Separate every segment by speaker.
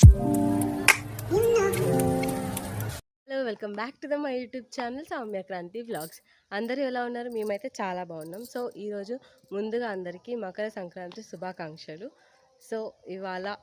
Speaker 1: Hello welcome back to the my YouTube channel Soumya Kranthi vlogs. అందరూ ఎలా ఉన్నారు? మేమైతే చాలా బాగున్నాం. సో ఈరోజు ముందుగా అందరికీ మకర సంక్రాంతి శుభాకాంక్షలు. సో ఇవాళ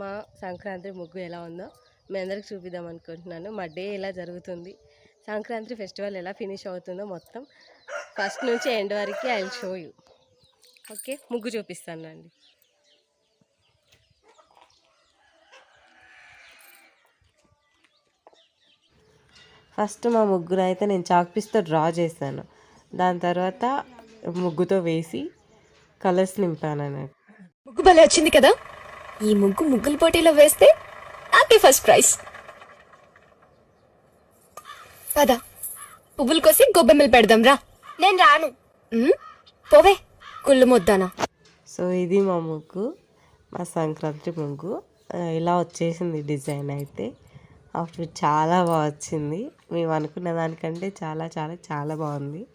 Speaker 1: మా సంక్రాంతి ముగ్గు ఎలా ఉందో మీ అందరికి చూపిద్దాం అనుకుంటున్నాను. మా డే ఎలా జరుగుతుంది? సంక్రాంతి ఫెస్టివల్ ఎలా ఫినిష్ అవుతుందో మొత్తం ఫస్ట్ నుంచి ఎండ్ వరకు ఐ షో యూ. ఓకే? ముగ్గు చూపిస్తాను అండి ఫస్ట్ మా ముగ్గురు అయితే నేను చాక్ పీస్తో డ్రా చేశాను. దాని తర్వాత ముగ్గుతో వేసి కలర్స్ నింపాను అన్నట్టు
Speaker 2: ముగ్గు భలే వచ్చింది కదా? ఈ ముగ్గు ముగ్గుల పోటీలో వేస్తే నాకే ఫస్ట్ ప్రైజ్ పద. పువ్వులు కోసి గొబ్బెమ్మలు పెడదాం రా. నేను రాను. పోవే. కుళ్ళు ముద్దానా?
Speaker 1: సో ఇది మా ముగ్గు మా సంక్రాంతి ముగ్గు. ఇలా వచ్చేసింది డిజైన్ అయితే. అప్పుడు చాలా బాగా వచ్చింది. మేము అనుకున్న దానికంటే చాలా చాలా చాలా బాగుంది.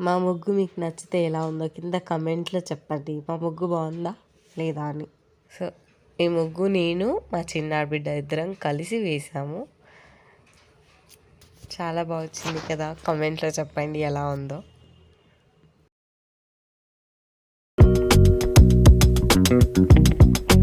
Speaker 1: మా ముగ్గు మీకు నచ్చితే ఎలా ఉందో కింద కమెంట్లో చెప్పండి. మా ముగ్గు బాగుందా? లేదా అని. సో ఈ ముగ్గు నేను మా చిన్నాడు బిడ్డ ఇద్దరం కలిసి వేసాము. చాలా బాగా వచ్చింది కదా. కమెంట్లో చెప్పండి ఎలా ఉందో.
Speaker 3: మన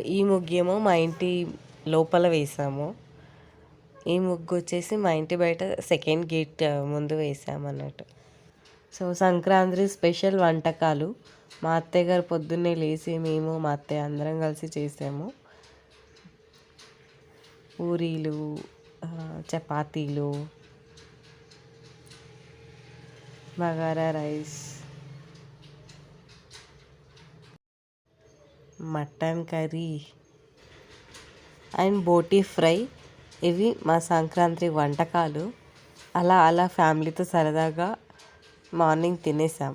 Speaker 1: ఈ ముగ్గేమో మా ఇంటి లోపల వేసాము. ఈ ముగ్గు వచ్చేసి మా ఇంటి బయట సెకండ్ గేట్ ముందు వేసాము అన్నట్టు సో సంక్రాంతి స్పెషల్ వంటకాలు. మా అత్తయ్య గారు పొద్దున్నే లేచి మేము మా అత్తయ్య అందరం కలిసి చేసాము. పూరీలు చపాతీలు bagara rice. Mutton curry and boti fry. ఇవి మా సంక్రాంతి వంటకాలు. అలా అలా ఫ్యామిలీతో సరదాగా మార్నింగ్ తినేసాం.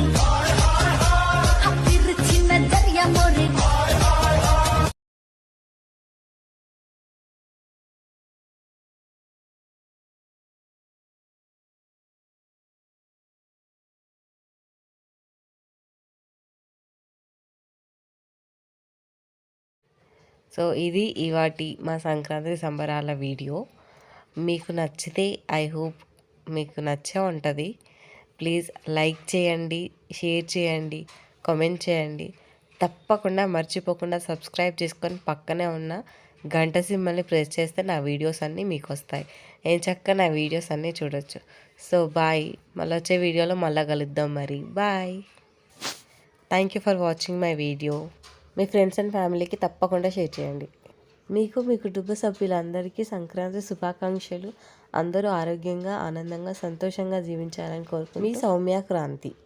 Speaker 1: సో ఇది ఇవాటి మా సంక్రాంతి సంబరాల వీడియో. మీకు నచ్చితే ఐ హోప్ మీకు నచ్చే ఉంటుంది. ప్లీజ్ లైక్ చేయండి షేర్ చేయండి కామెంట్ చేయండి. తప్పకుండా మర్చిపోకుండా సబ్స్క్రైబ్ చేసుకొని పక్కనే ఉన్న గంట సింబల్ని ప్రెస్ చేస్తే నా వీడియోస్ అన్నీ మీకు వస్తాయి నేను చక్క నా వీడియోస్ అన్నీ చూడొచ్చు. So bye. మళ్ళీ వచ్చే వీడియోలో మళ్ళీ కలుద్దాం మరి. Bye. Thank you for watching my video me friends and ఫ్యామిలీకి తప్పకుండా షేర్ చేయండి. మీకు మీ కుటుంబ సభ్యులందరికీ సంక్రాంతి శుభాకాంక్షలు. అందరూ ఆరోగ్యంగా ఆనందంగా సంతోషంగా జీవించాలని కోరుకుంటూ మీ సౌమ్య క్రాంతి.